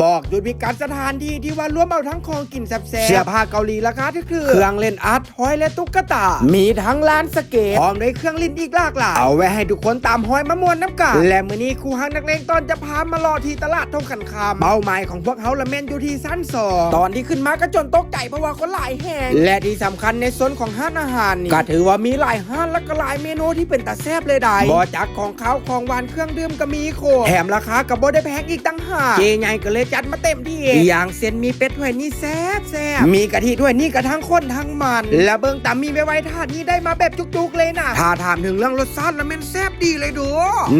บอกหยุดมีการสถานที่ที่ว่ารวมเอาทั้งของกินแซ่บๆเสื้อผ้าเกาหลีราคาที่คือ เครื่องเล่นอาร์ตทอยและตุ๊กตา มีทั้งร้านสเก็ตพร้อมด้วยเครื่องลิ้นอีกหลากหลายเอาไว้ให้ทุกคนตามห้อยมามวนน้ำกันและมื้อนี้ครูฮังนักเลงตอนจะพามารอที่ตลาดทงขันคำเป้าหมายของพวกเขาละเมนอยู่ที่สั้นสองตอนที่ขึ้นมาก็จนตกใจเพราะว่าคนหลายแห่งและที่สำคัญในโซนของห้านอาหารนี่ก็ถือว่ามีหลายห้านและก็หลายเมนูที่เป็นตาแซ่บเลยได้บอจากของเขาวของหวานเครื่องดื่มก็มีโครบแถมราคากับบ่ได้แพงอีกตั้งหากเจใหญ่ก็เลยจัดมาเต็มที่อย่างเส้นมีเป็ดถ้วยนี่แซ่บแซ่บมีกะทิด้วยนี่กระทั้งข้นทั้งมัน และเบิ่งตามมีไว้ไว้ทาดนี่ได้มาแบบจุกๆเลยนะถ้าถามถึงเรื่องรสชาติแล้วแม่นแซ่บดีเลยดู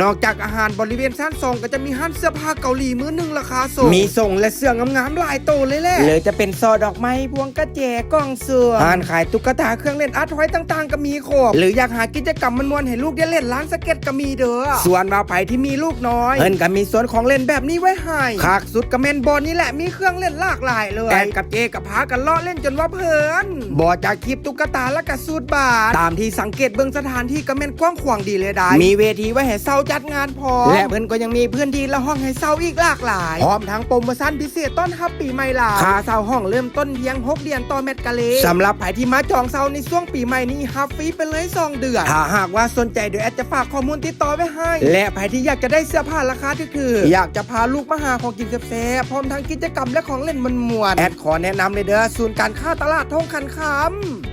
นอกจากอาหารบริเวณชั้นสองก็จะมีห้านเสื้อผ้าเกาหลีมื้อหนึงราคาสูงมีส่งและเสื้องามๆหลายโตวเลยแหละเลยจะเป็นซอดอกไม้พวงกระเจกล้องเสือห้านขายตุ๊กตาเครื่องเล่นอาร์ตทอยต่างๆ ก็มีครบหรืออยากหากิจกรรมมันมวนๆให้ลูกได้เล่นร้านสเก็ตก็มีเด้อส่วนว่าไผที่มีลูกน้อยเพิ่นก็มีส่วนของเล่นแบบนี้ไว้ให้ขากสุดก็แม่นบอลนี่แหละมีเครื่องเล่นหลากหลายเลยแอนกับเจกับพากันเลาะเล่นจนว่าเพลินบอจากคลิปตุ๊กตาและก็สูตรบาท ตามที่สังเกตเบิ่งสถานที่ก็แม่นกว้างขวางดีเลยได้มีเวทีไว้ให้เซาจัดงานพร้อมและเพิ่นก็ยังมีพื้นที่และห้องให้เซาอีกหลากหลายพร้อมทั้งโปรโมชั่นพิเศษต้อนรับปีใหม่ลาวค่าเซาห้องเริ่มต้นเพียง6เดือนต่อเม็ดกะเลสำหรับใครที่มาจองเซาในช่วงปีใหม่นี้ฮับฟรีไปเลยสองเดือนถ้าหากว่าสนใจเดี๋ยวแอดจะฝากข้อมูลติดต่อไว้ให้ และใครที่อยากจะได้เสื้อผ้าราคาถือๆอยากจะพาลูกมาหาของกินแซ่บๆพร้อมทั้งกิจกรรมและของเล่นมันมวนแอดขอแนะนำเลยเด้อศูนย์การค้าตลาดทองคันคำ